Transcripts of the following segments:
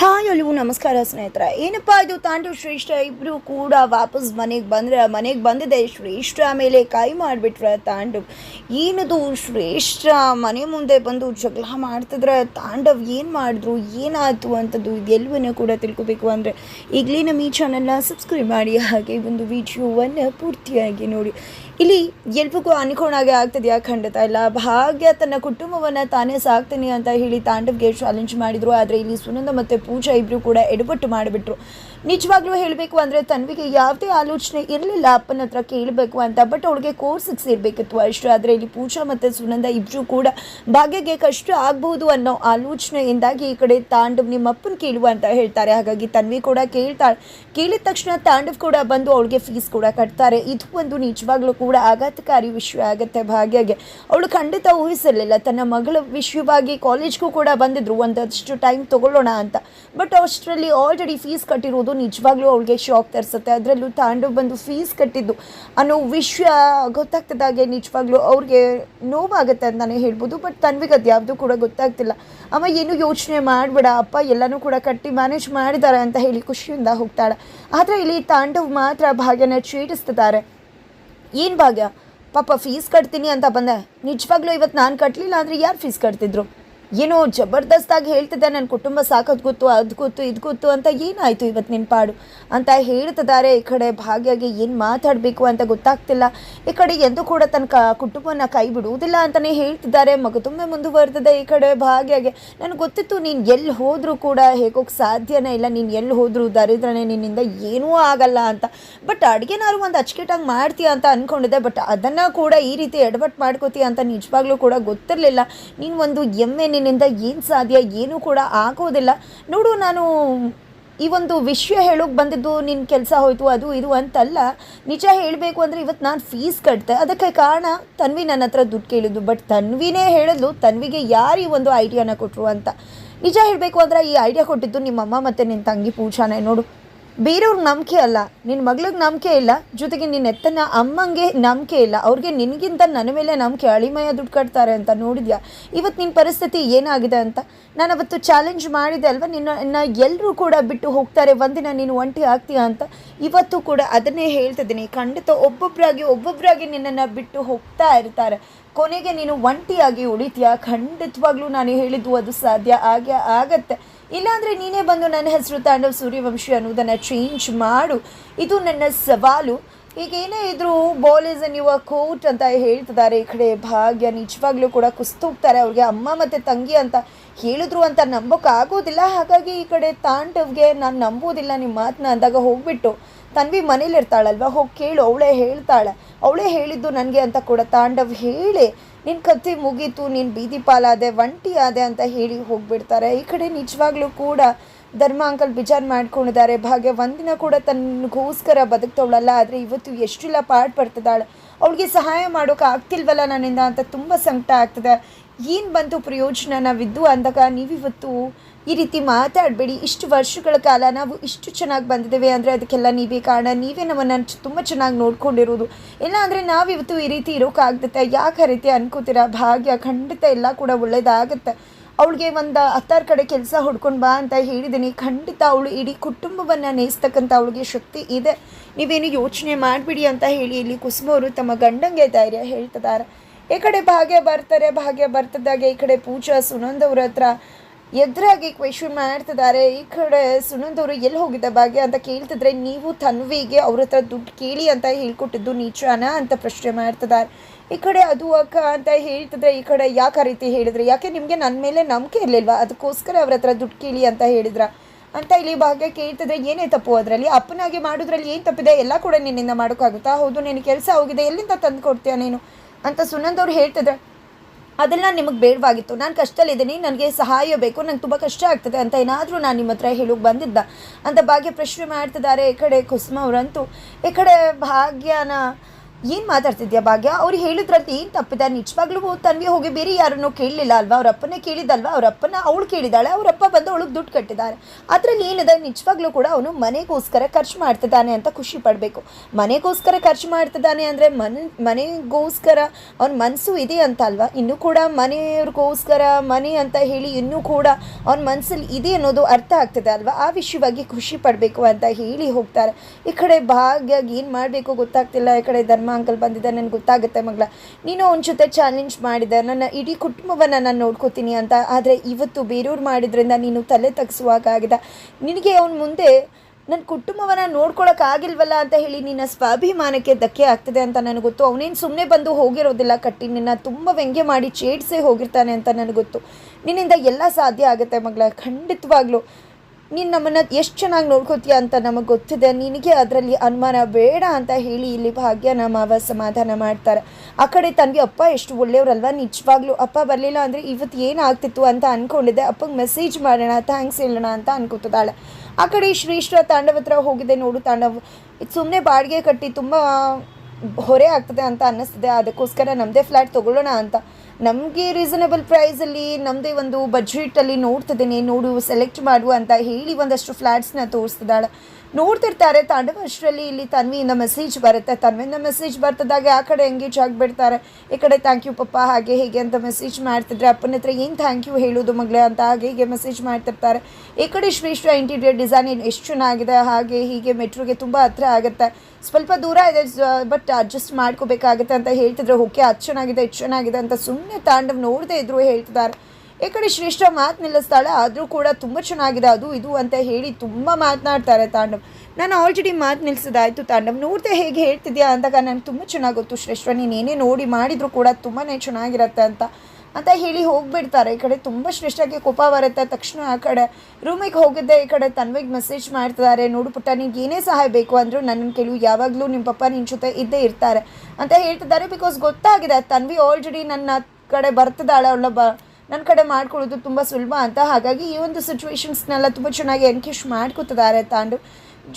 Hi ಅಲ್ಲಿವು ನಮಸ್ಕಾರ ಸ್ನೇಹಿತರ. ಏನಪ್ಪ ಇದು? ತಾಂಡು ಶ್ರೇಷ್ಠ ಇಬ್ಬರು ಕೂಡ ವಾಪಸ್ ಮನೆಗೆ ಬಂದರೆ, ಮನೆಗೆ ಬಂದಿದೆ. ಶ್ರೇಷ್ಠ ಮೇಲೆ ಕೈ ಮಾಡಿಬಿಟ್ರೆ ತಾಂಡವ್. ಏನದು ಶ್ರೇಷ್ಠ? ಮನೆ ಮುಂದೆ ಬಂದು ಜಗಳ ಮಾಡ್ತಿದ್ರೆ ತಾಂಡವ್ ಏನು ಮಾಡಿದ್ರು, ಏನಾಯಿತು ಅಂತದ್ದು ಎಲ್ಲವನ್ನೂ ಕೂಡ ತಿಳ್ಕೊಬೇಕು ಅಂದರೆ ಈಗಲೇ ನಮ್ಮ ಈ ಚಾನಲ್ನ ಸಬ್ಸ್ಕ್ರೈಬ್ ಮಾಡಿ. ಹಾಗೆ ಒಂದು ವಿಡಿಯೋವನ್ನು ಪೂರ್ತಿಯಾಗಿ ನೋಡಿ. ಇಲ್ಲಿ ಎಲ್ರಿಗೂ ಅನ್ಕೊಂಡಾಗೆ ಆಗ್ತದೆಯಾ ಖಂಡಿತ ಇಲ್ಲ. ಭಾಗ್ಯ ತನ್ನ ಕುಟುಂಬವನ್ನು ತಾನೇ ಸಾಕ್ತೀನಿ ಅಂತ ಹೇಳಿ ತಾಂಡವ್ಗೆ ಚಾಲೆಂಜ್ ಮಾಡಿದ್ರು. ಆದರೆ ಇಲ್ಲಿ ಸುನಂದ ಮತ್ತು ಪೂಜಾ ಇಬ್ಬರು ಕೂಡ ಎಡಪಟ್ಟು ಮಾಡಿಬಿಟ್ರು. ನಿಜವಾಗ್ಲೂ ಹೇಳಬೇಕು ಅಂದರೆ ತನ್ವಿಗೆ ಯಾವುದೇ ಆಲೋಚನೆ ಇರಲಿಲ್ಲ, ಅಪ್ಪನ ಹತ್ರ ಕೇಳಬೇಕು ಅಂತ. ಬಟ್ ಅವಳಿಗೆ ಕೋರ್ಸಿಗೆ ಸೇರಬೇಕಿತ್ತು ಅಷ್ಟು ಆದರೆ ಇಲ್ಲಿ ಪೂಜಾ ಮತ್ತು ಸುನಂದ ಇಬ್ಬರು ಕೂಡ ಭಾಗ್ಯಗೆ ಕಷ್ಟ ಆಗ್ಬಹುದು ಅನ್ನೋ ಆಲೋಚನೆಯಿಂದಾಗಿ ಈ ಕಡೆ ತಾಂಡವ್ ನಿಮ್ಮ ಅಪ್ಪನ ಕೇಳುವ ಅಂತ ಹೇಳ್ತಾರೆ. ಹಾಗಾಗಿ ತನ್ವಿ ಕೂಡ ಕೇಳ್ತಾಳೆ ಕೇಳಿದ ತಕ್ಷಣ ತಾಂಡವ್ ಕೂಡ ಬಂದು ಅವಳಿಗೆ ಫೀಸ್ ಕೂಡ ಕಟ್ತಾರೆ. ಇದು ಒಂದು ನಿಜವಾಗ್ಲೂ ಕೂಡ ಆಘಾತಕಾರಿ ವಿಷಯ ಆಗುತ್ತೆ ಭಾಗ್ಯಗೆ. ಅವಳು ಖಂಡಿತ ಊಹಿಸಿರಲಿಲ್ಲ. ತನ್ನ ಮಗಳ ವಿಷಯವಾಗಿ ಕಾಲೇಜ್ಗೂ ಕೂಡ ಬಂದಿದ್ರು. ಒಂದಷ್ಟು ಟೈಮ್ ತಗೊಳ್ಳೋಣ ಅಂತ. ಬಟ್ ಅಷ್ಟರಲ್ಲಿ ಆಲ್ರೆಡಿ ಫೀಸ್ ಕಟ್ಟಿರೋದು ನಿಜವಾಗ್ಲೂ ಅವಳಿಗೆ ಶಾಕ್ ತರಿಸುತ್ತೆ. ಅದರಲ್ಲೂ ತಾಂಡು ಬಂದು ಫೀಸ್ ಕಟ್ಟಿದ್ದು. ಅನ್ನೋ ವಿಷಯ ಗೊತ್ತಾಗ್ತದಾಗೆ ನಿಜವಾಗ್ಲೂ ಅವ್ರಿಗೆ ನೋವಾಗುತ್ತೆ ಅಂತಲೇ ಹೇಳ್ಬೋದು. ಬಟ್ ತನ್ವಿಗೆ ಅದು ಯಾವುದೂ ಕೂಡ ಗೊತ್ತಾಗ್ತಿಲ್ಲ. ಅಮ್ಮ, ಏನು ಯೋಚನೆ ಮಾಡಬೇಡ. ಅಪ್ಪ ಎಲ್ಲನೂ ಕೂಡ ಕಟ್ಟಿ ಮ್ಯಾನೇಜ್ ಮಾಡಿದ್ದಾರೆ ಅಂತ ಹೇಳಿ ಖುಷಿಯಿಂದ ಹೋಗ್ತಾಳೆ. ಆದರೆ ಇಲ್ಲಿ ತಾಂಡವ್ ಮಾತ್ರ ಭಾಗ್ಯನ ಚೀಟಿಸ್ತಿದ್ದಾರೆ ಏನು ಭಾಗ್ಯ? ಪಾಪ ಫೀಸ್ ಕಟ್ತೀನಿ ಅಂತ ಬಂದೆ. ನಿಜವಾಗ್ಲೂ ಇವತ್ತು ನಾನು ಕಟ್ಟಲಿಲ್ಲ ಅಂದರೆ ಯಾರು ಫೀಸ್ ಕಟ್ತಿದ್ರು? ಏನೋ ಜಬರ್ದಸ್ತಾಗಿ ಹೇಳ್ತಿದ್ದೆ ನನ್ನ ಕುಟುಂಬ ಸಾಕೋದು ಗೊತ್ತು, ಅದು ಗೊತ್ತು, ಇದು ಗೊತ್ತು ಅಂತ ಏನಾಯಿತು ಇವತ್ತು ನಿನ್ನ ಪಾಡು? ಅಂತ ಹೇಳ್ತಿದ್ದಾರೆ. ಈ ಕಡೆ ಭಾಗ್ಯಗೆ ಏನು ಮಾತಾಡಬೇಕು ಅಂತ ಗೊತ್ತಾಗ್ತಿಲ್ಲ. ಈ ಕಡೆ ಎಂದೂ ಕೂಡ ತನ್ನ ಕ, ಕುಟುಂಬನ ಕೈ ಬಿಡುವುದಿಲ್ಲ ಅಂತಲೇ ಹೇಳ್ತಿದ್ದಾರೆ. ಮಗ ತುಂಬ ಮುಂದುವರೆದಿದೆ ಈ ಕಡೆ ಭಾಗ್ಯಗೆ. ನನಗೆ ಗೊತ್ತಿತ್ತು ನೀನು ಎಲ್ಲಿ ಹೋದರೂ ಕೂಡ ಹೇಗೋಕೆ ಸಾಧ್ಯನೇ ಇಲ್ಲ. ನೀನು ಎಲ್ಲಿ ಹೋದರೂ ದರಿದ್ರನೇ ನಿನ್ನಿಂದ ಏನೂ ಆಗಲ್ಲ ಅಂತ. ಬಟ್ ಅಡುಗೆನಾರು ಒಂದು ಅಚ್ಚುಕಟ್ಟಾಗಿ ಮಾಡ್ತೀಯ ಅಂತ ಅಂದ್ಕೊಂಡಿದ್ದೆ ಬಟ್ ಅದನ್ನು ಕೂಡ ಈ ರೀತಿ ಎಡವಟ್ಟು ಮಾಡ್ಕೋತೀಯ ಅಂತ ನಿಜವಾಗ್ಲೂ ಕೂಡ ಗೊತ್ತಿರಲಿಲ್ಲ. ನೀನು ಒಂದು ಎಮ್ಮೆ ನಿನ್ನಿಂದ ಏನು ಸಾಧ್ಯ, ಏನೂ ಕೂಡ ಆಗೋದಿಲ್ಲ. ನೋಡು, ನಾನು ಈ ಒಂದು ವಿಷಯ ಹೇಳೋಕೆ ಬಂದಿದ್ದು ನಿನ್ನ ಕೆಲಸ ಹೋಯ್ತು, ಅದು ಇದು ಅಂತಲ್ಲ. ನಿಜ ಹೇಳಬೇಕು ಅಂದರೆ ಇವತ್ತು ನಾನು ಫೀಸ್ ಕಟ್ತೆ ಅದಕ್ಕೆ ಕಾರಣ ತನ್ವಿ ನನ್ನ ಹತ್ರ ದುಡ್ಡು ಕೇಳಿದ್ದು. ಬಟ್ ತನ್ವಿನೇ ಹೇಳಿದ್ಲು ತನ್ವಿಗೆ ಯಾರು ಈ ಒಂದು ಐಡಿಯಾನ ಕೊಟ್ಟರು ಅಂತ. ನಿಜ ಹೇಳಬೇಕು ಅಂದರೆ ಈ ಐಡಿಯಾ ಕೊಟ್ಟಿದ್ದು ನಿಮ್ಮಮ್ಮ ಮತ್ತು ನಿನ್ನ ತಂಗಿ ಪೂಜಾನೇ. ನೋಡು. ಬೇರೆಯವ್ರಿಗೆ ನಂಬಿಕೆ ಅಲ್ಲ ನಿನ್ನ ಮಗಳಿಗೆ ನಂಬಿಕೆ ಇಲ್ಲ, ಜೊತೆಗೆ ನಿನ್ನ ಎತ್ತನ ಅಮ್ಮಂಗೆ ನಂಬಿಕೆ ಇಲ್ಲ, ಅವ್ರಿಗೆ ನಿನಗಿಂತ ನನ್ನ ಮೇಲೆ ನಂಬಿಕೆ ಅಳಿಮಯ ದುಡ್ಡು ಕಟ್ತಾರೆ ಅಂತ ನೋಡಿದ್ಯಾ? ಇವತ್ತು ನಿನ್ನ ಪರಿಸ್ಥಿತಿ ಏನಾಗಿದೆ ಅಂತ? ನಾನು ಅವತ್ತು ಚಾಲೆಂಜ್ ಮಾಡಿದೆ ಅಲ್ವಾ? ನಿನ್ನ ಎಲ್ಲರೂ ಕೂಡ ಬಿಟ್ಟು ಹೋಗ್ತಾರೆ, ಒಂದಿನ ನೀನು ಒಂಟಿ ಆಗ್ತೀಯಾ ಅಂತ? ಇವತ್ತು ಕೂಡ ಅದನ್ನೇ ಹೇಳ್ತಿದ್ದೀನಿ. ಖಂಡಿತ ಒಬ್ಬೊಬ್ಬರಾಗಿ ಒಬ್ಬೊಬ್ಬರಾಗಿ ನಿನ್ನನ್ನು ಬಿಟ್ಟು ಹೋಗ್ತಾ ಇರ್ತಾರೆ. ಕೊನೆಗೆ ನೀನು ಒಂಟಿಯಾಗಿ ಉಳಿತೀಯಾ. ಖಂಡಿತವಾಗ್ಲೂ ನಾನು ಹೇಳಿದ್ದು ಅದು ಸಾಧ್ಯ ಆಗ್ಯ, ಆಗತ್ತೆ. ಇಲ್ಲಾಂದರೆ ನೀನೇ ಬಂದು ನನ್ನ ಹೆಸರು ತಾಂಡವ್ ಸೂರ್ಯವಂಶಿ ಅನ್ನೋದನ್ನು ಚೇಂಜ್ ಮಾಡು. ಇದು ನನ್ನ ಸವಾಲು. ಈಗ ಏನೇ ಇದ್ರೂ ಬಾಲ್ ಇಸ್ ಅನ್ ಯುವ ಕೋಟ್ ಅಂತ ಹೇಳ್ತಿದ್ದಾರೆ ಈ ಕಡೆ ಭಾಗ್ಯ. ನಿಜವಾಗ್ಲೂ ಕೂಡ ಕುಸ್ತೋಗ್ತಾರೆ ಅವ್ರಿಗೆ ಅಮ್ಮ ಮತ್ತು ತಂಗಿ ಅಂತ ಹೇಳಿದ್ರು ಅಂತ ನಂಬೋಕ್ಕಾಗೋದಿಲ್ಲ. ಹಾಗಾಗಿ ಈ ಕಡೆ ತಾಂಡವ್ಗೆ ನಾನು ನಂಬೋದಿಲ್ಲ ನಿಮ್ಮ ಮಾತನ್ನ ಅಂದಾಗ ಹೋಗ್ಬಿಟ್ಟು. ತನ್ವಿ ಮನೇಲಿ ಇರ್ತಾಳಲ್ವ ಹೋಗಿ ಕೇಳು, ಅವಳೇ ಹೇಳ್ತಾಳೆ. ಅವಳೇ ಹೇಳಿದ್ದು ನನಗೆ ಅಂತ ಕೂಡ ತಾಂಡವ್ ಹೇಳಿ ನಿನ್ನ ಕತ್ತಿ ಮುಗೀತು, ನೀನು ಬೀದಿ ಪಾಲಾದೆ, ಒಂಟಿ ಆದೆ ಅಂತ ಹೇಳಿ ಹೋಗ್ಬಿಡ್ತಾರೆ. ಈ ಕಡೆ ನಿಜವಾಗ್ಲೂ ಕೂಡ ಧರ್ಮ ಅಂಕಲ್ ಬಿಜಾರ್ ಮಾಡ್ಕೊಂಡಿದ್ದಾರೆ. ಭಾಗ್ಯ, ಒಂದಿನ ಕೂಡ ತನ್ನಗೋಸ್ಕರ ಬದುಕ್ತವಳಲ್ಲ, ಆದರೆ ಇವತ್ತು ಎಷ್ಟೆಲ್ಲ ಪಾಠ ಪಡ್ತಿದ್ದಾಳೆ. ಅವಳಿಗೆ ಸಹಾಯ ಮಾಡೋಕೆ ಆಗ್ತಿಲ್ವಲ್ಲ ನನ್ನಿಂದ ಅಂತ ತುಂಬ ಸಂಕಟ ಆಗ್ತದೆ. ಏನು ಬಂತು ಪ್ರಯೋಜನ ನಾವಿದ್ದು ಅಂದಾಗ ನೀವಿವತ್ತು ಈ ರೀತಿ ಮಾತಾಡಬೇಡಿ. ಇಷ್ಟು ವರ್ಷಗಳ ಕಾಲ ನಾವು ಇಷ್ಟು ಚೆನ್ನಾಗಿ ಬಂದಿದ್ದೇವೆ ಅಂದರೆ ಅದಕ್ಕೆಲ್ಲ ನೀವೇ ಕಾರಣ. ನೀವೇ ನಮ್ಮನ್ನು ತುಂಬ ಚೆನ್ನಾಗಿ ನೋಡ್ಕೊಂಡಿರೋದು. ಇಲ್ಲ ಅಂದರೆ ನಾವಿವತ್ತು ಈ ರೀತಿ ಇರೋಕ್ಕಾಗ್ತೈತೆ ಯಾಕೆ ಆ ರೀತಿ ಅನ್ಕೋತೀರಾ? ಭಾಗ್ಯ ಖಂಡಿತ ಎಲ್ಲ ಕೂಡ ಒಳ್ಳೇದಾಗುತ್ತೆ. ಅವಳಿಗೆ ಒಂದು ಹತ್ತಾರು ಕಡೆ ಕೆಲಸ ಹುಡ್ಕೊಂಡು ಬಾ ಅಂತ ಹೇಳಿದ್ದೀನಿ ಖಂಡಿತ ಅವಳು ಇಡೀ ಕುಟುಂಬವನ್ನು ನೇಯಿಸ್ತಕ್ಕಂಥ ಅವಳಿಗೆ ಶಕ್ತಿ ಇದೆ. ನೀವೇನು ಯೋಚನೆ ಮಾಡಿಬಿಡಿ ಅಂತ ಹೇಳಿ ಇಲ್ಲಿ ಕುಸುಮವರು ತಮ್ಮ ಗಂಡಂಗೆ ಧೈರ್ಯ ಹೇಳ್ತಿದ್ದಾರೆ. ಈ ಕಡೆ ಭಾಗ್ಯ ಬರ್ತಾರೆ. ಭಾಗ್ಯ ಬರ್ತದಾಗೆ ಈ ಕಡೆ ಪೂಜಾ ಸುನಂದ್ ಅವ್ರ ಹತ್ರ ಎದುರಾಗಿ ಕ್ವೆಶನ್ ಮಾಡ್ತಿದ್ದಾರೆ. ಈ ಕಡೆ ಸುನಂದವರು ಎಲ್ಲಿ ಹೋಗಿದ್ದ ಭಾಗ್ಯ ಅಂತ ಕೇಳ್ತಿದ್ರೆ, ನೀವು ತನ್ವಿಗೆ ಅವ್ರ ಹತ್ರ ದುಡ್ಡು ಕೇಳಿ ಅಂತ ಹೇಳ್ಕೊಟ್ಟಿದ್ದು ನಿಜಾನ ಅಂತ ಪ್ರಶ್ನೆ ಮಾಡ್ತಿದ್ದಾರೆ. ಈ ಕಡೆ ಅದು ಅಕ್ಕ ಅಂತ ಹೇಳ್ತಿದ್ರೆ, ಈ ಕಡೆ ಯಾಕೆ ಆ ರೀತಿ ಹೇಳಿದ್ರೆ? ಯಾಕೆ ನಿಮಗೆ ನನ್ನ ಮೇಲೆ ನಂಬಿಕೆ ಇರಲಿಲ್ವಾ? ಅದಕ್ಕೋಸ್ಕರ ಅವ್ರ ಹತ್ರ ದುಡ್ಡು ಕೇಳಿ ಅಂತ ಹೇಳಿದ್ರ? ಅಂತ ಇಲ್ಲಿ ಭಾಗ್ಯ ಕೇಳ್ತಿದ್ರೆ, ಏನೇ ತಪ್ಪು ಅದರಲ್ಲಿ? ಅಪ್ಪನಾಗಿ ಮಾಡೋದ್ರಲ್ಲಿ ಏನು ತಪ್ಪಿದೆ? ಎಲ್ಲ ಕೂಡ ನಿನ್ನಿಂದ ಮಾಡೋಕ್ಕಾಗುತ್ತಾ? ಹೌದು ನಿನ್ನ ಕೆಲಸ ಹೋಗಿದೆ. ಎಲ್ಲಿಂದ ತಂದು ಕೊಡ್ತೀಯ ನೀನು? ಅಂತ ಸುನಂದ್ ಅವ್ರು ಹೇಳ್ತಿದ್ರೆ ಅದೆಲ್ಲ ನಿಮಗೆ ಬೇಡವಾಗಿತ್ತು. ನಾನು ಕಷ್ಟದಲ್ಲಿದ್ದೀನಿ, ನನಗೆ ಸಹಾಯ ಬೇಕು, ನಂಗೆ ತುಂಬ ಕಷ್ಟ ಆಗ್ತದೆ ಅಂತ ಏನಾದರೂ ನಾನು ನಿಮ್ಮ ಹತ್ರ ಹೇಳೋಕೆ ಬಂದಿದ್ದ. ಅಂತ ಭಾಗ್ಯ ಪ್ರಶ್ನೆ ಮಾಡ್ತಿದ್ದಾರೆ ಈ ಕಡೆ ಕುಸುಮ ಅವರಂತೂ ಈ ಕಡೆ ಭಾಗ್ಯನ ಏನು ಮಾತಾಡ್ತಿದ್ಯಾ ಭಾಗ್ಯ? ಅವ್ರು ಹೇಳಿದ್ರಂತೆ ಏನು ತಪ್ಪಿದೆ? ನಿಜವಾಗ್ಲೂ ತನ್ವಿ ಹೋಗಿ ಬೇರೆ ಯಾರನ್ನೂ ಕೇಳಲಿಲ್ಲ ಅಲ್ವಾ? ಅವರಪ್ಪನೇ ಕೇಳಿದಲ್ವಾ? ಅವ್ರ ಅಪ್ಪನ ಅವಳು ಕೇಳಿದಾಳೆ ಅವರಪ್ಪ ಬಂದು ಅವಳಿಗೆ ದುಡ್ಡು ಕಟ್ಟಿದ್ದಾರೆ. ಅದರಲ್ಲಿ ಏನಿದೆ? ನಿಜವಾಗ್ಲೂ ಕೂಡ ಅವನು ಮನೆಗೋಸ್ಕರ ಖರ್ಚು ಮಾಡ್ತಿದ್ದಾನೆ ಅಂತ ಖುಷಿ ಪಡಬೇಕು. ಮನೆಗೋಸ್ಕರ ಖರ್ಚು ಮಾಡ್ತಿದ್ದಾನೆ ಅಂದರೆ ಮನ್, ಮನೆಗೋಸ್ಕರ ಅವ್ನ ಮನಸ್ಸು ಇದೆ ಅಂತ ಅಲ್ವಾ? ಇನ್ನೂ ಕೂಡ ಮನೆಯವ್ರಿಗೋಸ್ಕರ, ಮನೆ ಅಂತ ಹೇಳಿ ಇನ್ನೂ ಕೂಡ ಅವ್ನ ಮನಸ್ಸಲ್ಲಿ ಇದೆ ಅನ್ನೋದು ಅರ್ಥ ಆಗ್ತದೆ ಅಲ್ವಾ? ಆ ವಿಷಯವಾಗಿ ಖುಷಿ ಪಡಬೇಕು ಅಂತ ಹೇಳಿ ಹೋಗ್ತಾರೆ. ಈ ಕಡೆ ಭಾಗ್ಯ ಏನು ಮಾಡಬೇಕು ಗೊತ್ತಾಗ್ತಿಲ್ಲ. ಈ ಕಡೆ ಧರ್ಮ ಅಂಕಲ್ ಬಂದಿದ್ದಾರೆ, ನನಗೆ ಗೊತ್ತಾಗುತ್ತೆ ಮಗಳ. ನೀನು ಅವನ ಜೊತೆ ಚಾಲೆಂಜ್ ಮಾಡಿದೆ, ನನ್ನ ಇಡೀ ಕುಟುಂಬವನ್ನು ನಾನು ನೋಡ್ಕೋತೀನಿ ಅಂತ. ಆದರೆ ಇವತ್ತು ಬೇರೆಯವ್ರು ಮಾಡಿದ್ರಿಂದ ನೀನು ತಲೆ ತಗ್ಸುವಾಗಾಗಿದೆ. ನಿನಗೆ ಅವನ ಮುಂದೆ ನನ್ನ ಕುಟುಂಬವನ್ನು ನೋಡ್ಕೊಳಕ್ಕಾಗಿಲ್ವಲ್ಲ ಅಂತ ಹೇಳಿ ನಿನ್ನ ಸ್ವಾಭಿಮಾನಕ್ಕೆ ಧಕ್ಕೆ ಆಗ್ತದೆ ಅಂತ ನನಗೆ ಗೊತ್ತು. ಅವನೇನು ಸುಮ್ಮನೆ ಬಂದು ಹೋಗಿರೋದಿಲ್ಲ, ಕಟ್ಟಿ ನಿನ್ನ ತುಂಬ ವ್ಯಂಗ್ಯ ಮಾಡಿ ಚೇಡ್ಸೇ ಹೋಗಿರ್ತಾನೆ ಅಂತ ನನಗೆ ಗೊತ್ತು. ನಿನ್ನಿಂದ ಎಲ್ಲ ಸಾಧ್ಯ ಆಗುತ್ತೆ ಮಗಳ, ಖಂಡಿತವಾಗ್ಲೂ. ನೀನು ನಮ್ಮನ್ನು ಎಷ್ಟು ಚೆನ್ನಾಗಿ ನೋಡ್ಕೋತೀಯ ಅಂತ ನಮಗೆ ಗೊತ್ತಿದೆ. ನಿನಗೆ ಅದರಲ್ಲಿ ಅನುಮಾನ ಬೇಡ ಅಂತ ಹೇಳಿ ಇಲ್ಲಿ ಭಾಗ್ಯನ ಮಾವ ಸಮಾಧಾನ ಮಾಡ್ತಾರೆ. ಆ ಕಡೆ ತನಗೆ ಅಪ್ಪ, ಎಷ್ಟು ಒಳ್ಳೆಯವ್ರಲ್ವ? ನಿಜವಾಗ್ಲೂ ಅಪ್ಪ ಬರಲಿಲ್ಲ ಅಂದರೆ ಇವತ್ತು ಏನಾಗ್ತಿತ್ತು ಅಂತ ಅಂದ್ಕೊಂಡಿದ್ದೆ ಅಪ್ಪಗೆ ಮೆಸೇಜ್ ಮಾಡೋಣ ಥ್ಯಾಂಕ್ಸ್ ಹೇಳೋಣ ಅಂತ ಅನ್ಕೋತಿದ್ದಾಳೆ. ಆ ಕಡೆ ಶ್ರೀಶ್ವರ ತಾಂಡವ ಹತ್ರ ಹೋಗಿದೆ ನೋಡು ತಾಂಡವ್. ಸುಮ್ಮನೆ ಬಾಡಿಗೆ ಕಟ್ಟಿ ತುಂಬ ಹೊರೆ ಆಗ್ತದೆ ಅಂತ ಅನ್ನಿಸ್ತಿದೆ. ಅದಕ್ಕೋಸ್ಕರ ನಮ್ಮದೇ ಫ್ಲ್ಯಾಟ್ ತೊಗೊಳ್ಳೋಣ ಅಂತ. ನಮಗೆ ರೀಸನಬಲ್ ಪ್ರೈಸಲ್ಲಿ ನಮ್ಮದೇ ಒಂದು ಬಜೆಟಲ್ಲಿ ನೋಡ್ತಿದ್ದೇನೆ, ನೋಡು ಸೆಲೆಕ್ಟ್ ಮಾಡು ಅಂತ ಹೇಳಿ ಒಂದಷ್ಟು ಫ್ಲ್ಯಾಟ್ಸ್ನ ತೋರಿಸ್ತಿದ್ದಾಳೆ. ನೋಡ್ತಿರ್ತಾರೆ. ತಾಂಡವ ಅಷ್ಟರಲ್ಲಿ ಇಲ್ಲಿ ತನ್ವಿಯಿಂದ ಮೆಸೇಜ್ ಬರುತ್ತೆ. ತನ್ವಿಯಿಂದ ಮೆಸೇಜ್ ಬರ್ತದಾಗ ಆ ಕಡೆ ಎಂಗೇಜ್ ಆಗಿಬಿಡ್ತಾರೆ. ಈ ಕಡೆ ಥ್ಯಾಂಕ್ ಯು ಪಪ್ಪ, ಹಾಗೆ ಹೀಗೆ ಅಂತ ಮೆಸೇಜ್ ಮಾಡ್ತಿದ್ರೆ ಅಪ್ಪನ ಹತ್ರ ಏನು ಥ್ಯಾಂಕ್ ಯು ಹೇಳೋದು ಮಗಳೇ ಅಂತ ಹಾಗೆ ಹೀಗೆ ಮೆಸೇಜ್ ಮಾಡ್ತಿರ್ತಾರೆ. ಈ ಕಡೆ ಶ್ರೇಷ್ಠ ಇಂಟೀರಿಯರ್ ಡಿಸೈನ್ ಎಷ್ಟು ಚೆನ್ನಾಗಿದೆ, ಹಾಗೆ ಹೀಗೆ ಮೆಟ್ರೋಗೆ ತುಂಬ ಹತ್ರ ಆಗುತ್ತೆ. ಸ್ವಲ್ಪ ದೂರ ಇದೆ ಬಟ್ ಅಡ್ಜಸ್ಟ್ ಮಾಡ್ಕೋಬೇಕಾಗುತ್ತೆ ಅಂತ ಹೇಳ್ತಿದ್ರೆ. ಓಕೆ ಅದು ಚೆನ್ನಾಗಿದೆ, ಇದು ಚೆನ್ನಾಗಿದೆ ಅಂತ ಸುಮ್ಮನೆ ತಾಂಡವ್ ನೋಡದೇ ಇದ್ರು ಹೇಳ್ತಿದ್ದಾರೆ. ಈ ಕಡೆ ಶ್ರೇಷ್ಠ ಮಾತು ನಿಲ್ಲಿಸ್ತಾಳೆ ಆದರೂ ಕೂಡ ತುಂಬ ಚೆನ್ನಾಗಿದೆ ಅದು, ಇದು ಅಂತ ಹೇಳಿ ತುಂಬ ಮಾತನಾಡ್ತಾರೆ ತಾಂಡವ್. ನಾನು ಆಲ್ರೆಡಿ ಮಾತು ನಿಲ್ಲಿಸಿದಾಯ್ತು ತಾಂಡವ್. ನೋಡ್ದೆ ಹೇಗೆ ಹೇಳ್ತಿದ್ಯಾ ಅಂದಾಗ ನನಗೆ ತುಂಬ ಚೆನ್ನಾಗಿ ಗೊತ್ತು ಶ್ರೇಷ್ಠ, ನೀನು ಏನೇ ನೋಡಿ ಮಾಡಿದರೂ ಕೂಡ ತುಂಬಾ ಚೆನ್ನಾಗಿರತ್ತೆ ಅಂತ ಅಂತ ಹೇಳಿ ಹೋಗಿಬಿಡ್ತಾರೆ. ಈ ಕಡೆ ತುಂಬ ಶ್ರೇಷ್ಠಕ್ಕೆ ಕೋಪ ಬರುತ್ತೆ. ತಕ್ಷಣ ಆ ಕಡೆ ರೂಮಿಗೆ ಹೋಗಿದ್ದೆ. ಈ ಕಡೆ ತನ್ವಿಗೆ ಮೆಸೇಜ್ ಮಾಡ್ತಿದ್ದಾರೆ. ನೋಡು ಪುಟ್ಟ ಏನೇ ಸಹಾಯ ಬೇಕು ಅಂದರೂ ನನ್ನ ಕೆಲವು ಯಾವಾಗಲೂ ನಿಮ್ಮ ಪಪ್ಪ ನಿನ್ನ ಜೊತೆ ಇದ್ದೇ ಇರ್ತಾರೆ ಅಂತ ಹೇಳ್ತಿದ್ದಾರೆ. ಬಿಕಾಸ್ ಗೊತ್ತಾಗಿದೆ, ತನ್ವಿ ಆಲ್ರೆಡಿ ನನ್ನ ಕಡೆ ಬರ್ತಿದ್ದಾಳೆ. ಅವಳ ಬ ನನ್ನ ಕಡೆ ಮಾಡ್ಕೊಳ್ಳೋದು ತುಂಬ ಸುಲಭ ಅಂತ. ಹಾಗಾಗಿ ಈ ಒಂದು ಸಿಚುವೇಶನ್ಸ್ನೆಲ್ಲ ತುಂಬ ಚೆನ್ನಾಗಿ ಎನ್ಕೇಶ್ ಮಾಡ್ಕೊತಿದ್ದಾರೆ ತಾಂಡು.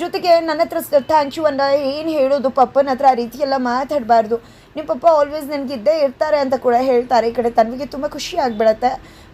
ಜೊತೆಗೆ ನನ್ನ ಹತ್ರ ಥ್ಯಾಂಕ್ ಯು ಅಂದ ಏನು ಹೇಳೋದು ಪಪ್ಪನ ಹತ್ರ ಆ ರೀತಿ ಎಲ್ಲ ಮಾತಾಡಬಾರ್ದು. ನಿಮ್ಮ ಪಪ್ಪ ಆಲ್ವೇಸ್ ನನಗಿದ್ದೇ ಇರ್ತಾರೆ ಅಂತ ಕೂಡ ಹೇಳ್ತಾರೆ. ಈ ಕಡೆ ತನ್ವಿಗೆ ತುಂಬ ಖುಷಿ ಆಗಿಬಿಡತ್ತೆ.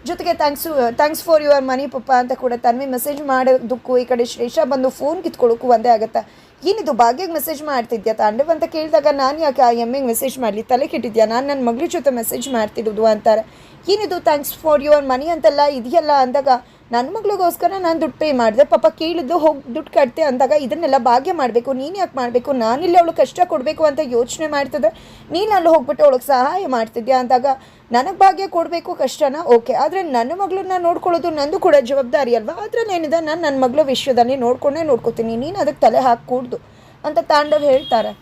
ಜೊತೆಗೆ thanks thanks for your money ಪಪ್ಪ ಅಂತ ಕೂಡ ತನ್ವಿ ಮೆಸೇಜ್ ಮಾಡೋದಕ್ಕೂ ಈ ಕಡೆ ಶ್ರೇಷ ಬಂದು ಫೋನ್ ಕಿತ್ಕೊಳ್ಳೋಕ್ಕೂ ಒಂದೇ ಆಗುತ್ತೆ. ಏನಿದು? ಭಾಗ್ಯಗೆ ಮೆಸೇಜ್ ಮಾಡ್ತಿದ್ಯಾ ತಾಂಡವ್ ಅಂತ ಕೇಳಿದಾಗ ನಾನು ಯಾಕೆ ಆ ಎಮ್ಮೆಗೆ ಮೆಸೇಜ್ ಮಾಡಲಿ? ತಲೆ ಕೆಟ್ಟಿದ್ಯಾ? ನಾನು ನನ್ನ ಮಗಳ ಜೊತೆ ಮೆಸೇಜ್ ಮಾಡ್ತಿರೋದು ಅಂತಾರೆ. ಏನಿದು? ಥ್ಯಾಂಕ್ಸ್ ಫಾರ್ ಯುವರ್ ಮನಿ ಅಂತೆಲ್ಲ ಇದೆಯಲ್ಲ ಅಂದಾಗ ನನ್ನ ಮಗಳಿಗೋಸ್ಕರ ನಾನು ದುಡ್ಡು ಪೇ ಮಾಡಿದೆ. ಪಾಪ ಕೇಳಿದ್ದು ಹೋಗಿ ದುಡ್ಡು ಕಟ್ತೆ ಅಂದಾಗ ಇದನ್ನೆಲ್ಲ ಭಾಗ್ಯ ಮಾಡಬೇಕು, ನೀನು ಯಾಕೆ ಮಾಡಬೇಕು? ನಾನಿಲ್ಲಿ ಅವಳು ಕಷ್ಟ ಕೊಡಬೇಕು ಅಂತ ಯೋಚನೆ ಮಾಡ್ತಿದ್ದೆ ನೀನು ಅಲ್ಲಿ ಹೋಗ್ಬಿಟ್ಟು ಅವಳಿಗೆ ಸಹಾಯ ಮಾಡ್ತಿದ್ಯಾ ಅಂದಾಗ ನನಗೆ ಭಾಗ್ಯ ಕೊಡಬೇಕು ಕಷ್ಟನ? ಓಕೆ. ಆದರೆ ನನ್ನ ಮಗಳನ್ನ ನೋಡ್ಕೊಳ್ಳೋದು ನಂದು ಕೂಡ ಜವಾಬ್ದಾರಿ ಅಲ್ವಾ? ಅದ್ರಲ್ಲಿ ಏನಿದೆ? ನಾನು ನನ್ನ ಮಗಳು ವಿಷಯದಲ್ಲಿ ನೋಡ್ಕೊಂಡೇ ನೋಡ್ಕೋತೀನಿ. ನೀನು ಅದಕ್ಕೆ ತಲೆ ಹಾಕೂಡ್ದು ಅಂತ ತಾಂಡವ್ ಹೇಳ್ತಾರೆ.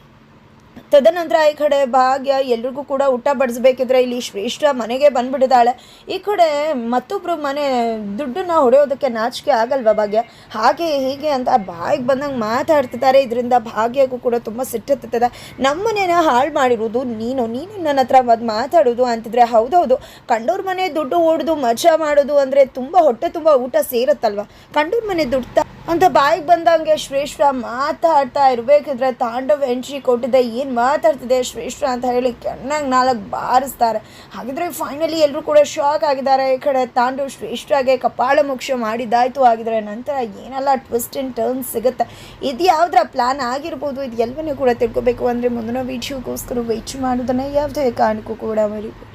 ತದನಂತರ ಈ ಕಡೆ ಭಾಗ್ಯ ಎಲ್ರಿಗೂ ಕೂಡ ಊಟ ಬಡಿಸ್ಬೇಕಿದ್ರೆ ಇಲ್ಲಿ ಶ್ರೇಷ್ಠ ಮನೆಗೆ ಬಂದ್ಬಿಟ್ಟಿದ್ದಾಳೆ. ಈ ಕಡೆ ಮತ್ತೊಬ್ಬರು ಮನೆ ದುಡ್ಡನ್ನ ಹೊಡೆಯೋದಕ್ಕೆ ನಾಚಿಕೆ ಆಗಲ್ವಾ ಭಾಗ್ಯ? ಹಾಗೆ ಹೀಗೆ ಅಂತ ಬಾಯಿಗೆ ಬಂದಂಗೆ ಮಾತಾಡ್ತಿದ್ದಾರೆ. ಇದರಿಂದ ಭಾಗ್ಯಕ್ಕೂ ಕೂಡ ತುಂಬ ಸಿಟ್ಟುತ್ತದೆ ನಮ್ಮನೇನ ಹಾಳು ಮಾಡಿರೋದು ನೀನು. ನೀನು ನನ್ನ ಹತ್ರ ಅದು ಮಾತಾಡೋದು ಅಂತಿದ್ರೆ ಹೌದೌದು. ಕಂಡೋರ್ ಮನೆ ದುಡ್ಡು ಓಡೋದು, ಮಜಾ ಮಾಡೋದು ಅಂದರೆ ತುಂಬ ಹೊಟ್ಟೆ ತುಂಬ ಊಟ ಸೇರುತ್ತಲ್ವ? ಕಂಡೋರ್ ಮನೆ ದುಡ್ಡು ಅಂತ ಬಾಯಿಗೆ ಬಂದಂಗೆ ಶ್ರೇಷ್ಠ ಮಾತಾಡ್ತಾ ಇರಬೇಕಿದ್ರೆ ತಾಂಡವ್ ಎಂಟ್ರಿ ಕೊಟ್ಟಿದ್ದೆ, ಏನು ಮಾತಾಡ್ತಿದೆ ಶ್ರೇಷ್ಠ ಅಂತ ಹೇಳಿ ಚೆನ್ನಾಗಿ ನಾಲ್ಕು ಬಾರಿಸ್ತಾರೆ. ಹಾಗಿದ್ರೆ ಫೈನಲಿ ಎಲ್ಲರೂ ಕೂಡ ಶಾಕ್ ಆಗಿದ್ದಾರೆ. ಈ ಕಡೆ ತಾಂಡವ್ ಶ್ರೇಷ್ಠಾಗೆ ಕಪಾಳ ಮೋಕ್ಷ ಮಾಡಿದ್ದಾಯ್ತು. ಆಗಿದ್ರೆ ನಂತರ ಏನೆಲ್ಲ ಟ್ವಿಸ್ಟ್ ಆ್ಯಂಡ್ ಟರ್ನ್ಸ್ ಸಿಗುತ್ತೆ. ಇದು ಯಾವುದರ ಪ್ಲ್ಯಾನ್ ಆಗಿರ್ಬೋದು, ಇದು ಎಲ್ಲವನ್ನೂ ಕೂಡ ತಿಳ್ಕೊಬೇಕು. ಅಂದರೆ ಮುಂದಿನ ವೀಡಿಯೋಗೋಸ್ಕರ ವೆಯ್ಟ್ ಮಾಡೋದನ್ನು ಯಾವುದೇ ಕಾರಣಕ್ಕೂ ಕೂಡ ಮರಿಬೇಕು